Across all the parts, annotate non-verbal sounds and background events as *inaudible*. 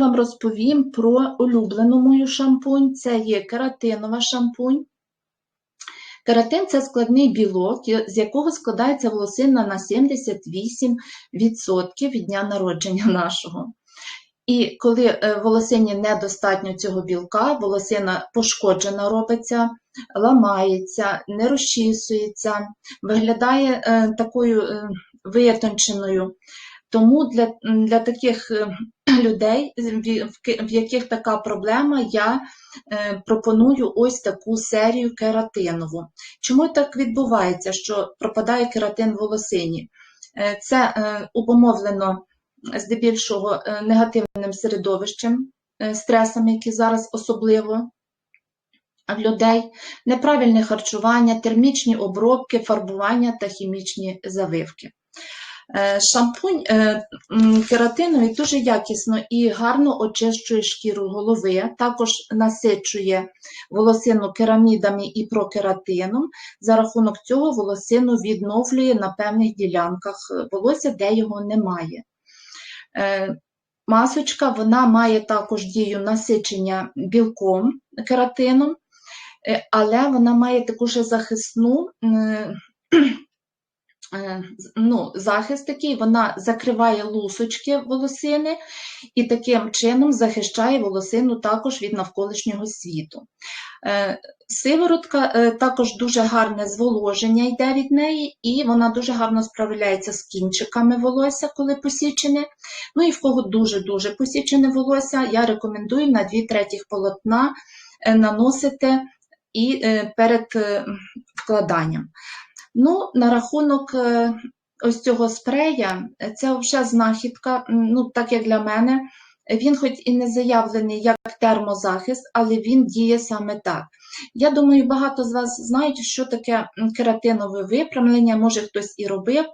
вам розповім про улюблену мою шампунь. Це є кератинова шампунь. Кератин це складний білок, з якого складається волосина на 78% від дня народження *laughs* нашого. І коли е, волосині недостатньо цього білка, волосина пошкоджена робиться, ламається, не розчісується, виглядає е, такою е, витонченою. Тому для, для таких е, *clears throat* людей, в, в ки- в яких така проблема, я е, пропоную ось таку серію кератинову. Чому так відбувається, що пропадає кератин в волосині? Е, Це обумовлено здебільшого негативним середовищем, стресами, які зараз особливо людей, неправильне харчування, термічні обробки, фарбування та хімічні завивки. Е, Шампунь е, кератиновий дуже якісно і гарно очищує шкіру голови, також насичує волосину керамідами і прокератином. За рахунок цього волосину відновлює на певних ділянках е, волосся, де його немає. Масочка вона має також дію насичення білком кератином, але вона має таку захисну ну, захист такий, вона закриває лусочки волосини і таким чином захищає волосину також від навколишнього світу. Е, Сиворотка е, також дуже гарне зволоження йде від неї, і вона дуже гарно справляється з кінчиками волосся, коли посічене. Ну і в кого дуже-дуже посічене волосся, я рекомендую на 2 третіх полотна е, наносити і е, перед е, вкладанням. Ну, на рахунок е, ось цього спрея, це вже знахідка, ну, так як для мене, він хоч і не заявлений як термозахист, але він діє саме так. Я думаю, багато з вас знають, що таке кератинове випрямлення, може хтось і робив.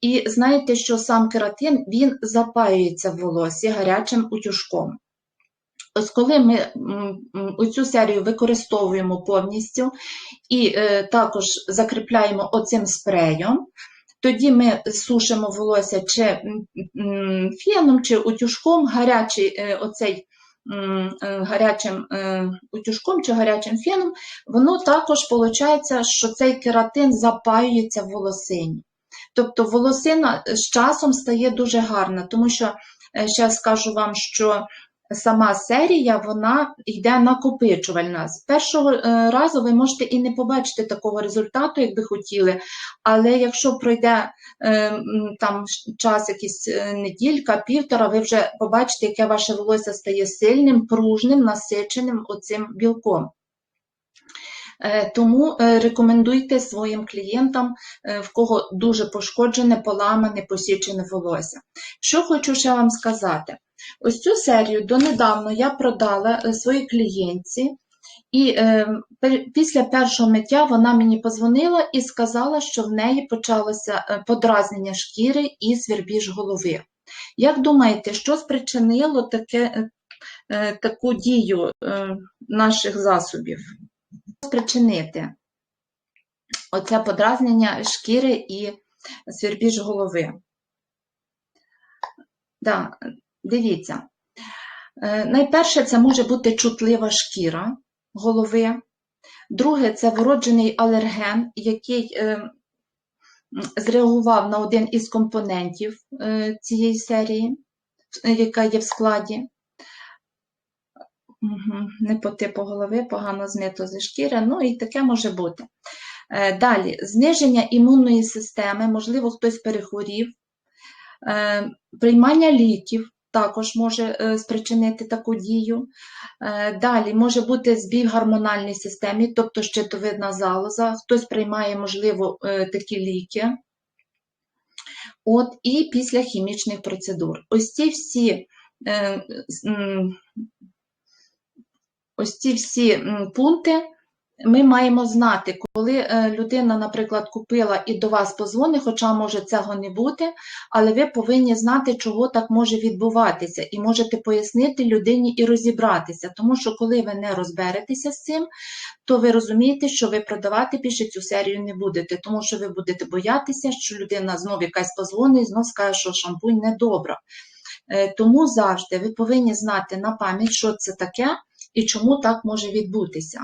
І знаєте, що сам кератин він запаюється в волосі гарячим утюжком. Ось коли ми оцю серію використовуємо повністю і е, також закріпляємо оцим спреєм, тоді ми сушимо волосся чи феном, чи утюжком, гарячий е, оцей е, гарячим утюжком чи гарячим феном, воно також виходить, що цей кератин запаюється в волосині. Тобто волосина з часом стає дуже гарна, тому що ще скажу вам, що сама серія вона йде накопичувальна. З першого е, разу ви можете і не побачити такого результату, як би хотіли, але якщо пройде е, там час, якийсь е, неділька, півтора, ви вже побачите, яке ваше волосся стає сильним, пружним, насиченим оцим білком. Тому рекомендуйте своїм клієнтам, в кого дуже пошкоджене, поламане, посічене волосся. Що хочу ще вам сказати. Ось цю серію донедавна я продала е, своїй клієнтці, і е, після першого миття вона мені позвонила і сказала, що в неї почалося е, подразнення шкіри і свербіж голови. Як думаєте, що спричинило таке, е, е, таку дію е, наших засобів? Спричинити оце подразнення шкіри і свербіж голови. Да, дивіться. Е, Найперше, це може бути чутлива шкіра голови. Друге, це вроджений алерген, який е, зреагував на один із компонентів е, цієї серії, яка є в складі. Не по типу голови, погано змито зі шкіри, ну і таке може бути. Далі, зниження імунної системи, можливо, хтось перехворів. Приймання ліків також може е, спричинити таку дію. Е, Далі може бути збій в гормональній системі, тобто щитовидна залоза. Хтось приймає, можливо, е, такі ліки. От, і після хімічних процедур. Ось ці всі, ось ці всі пункти ми маємо знати, коли е, людина, наприклад, купила і до вас позвонить, хоча може цього не бути, але ви повинні знати, чого так може відбуватися, і можете пояснити людині і розібратися. Тому що коли ви не розберетеся з цим, то ви розумієте, що ви продавати більше цю серію не будете, тому що ви будете боятися, що людина знов якась позвонить і знов скаже, що шампунь недобра. Е, Тому завжди ви повинні знати на пам'ять, що це таке і чому так може відбутися.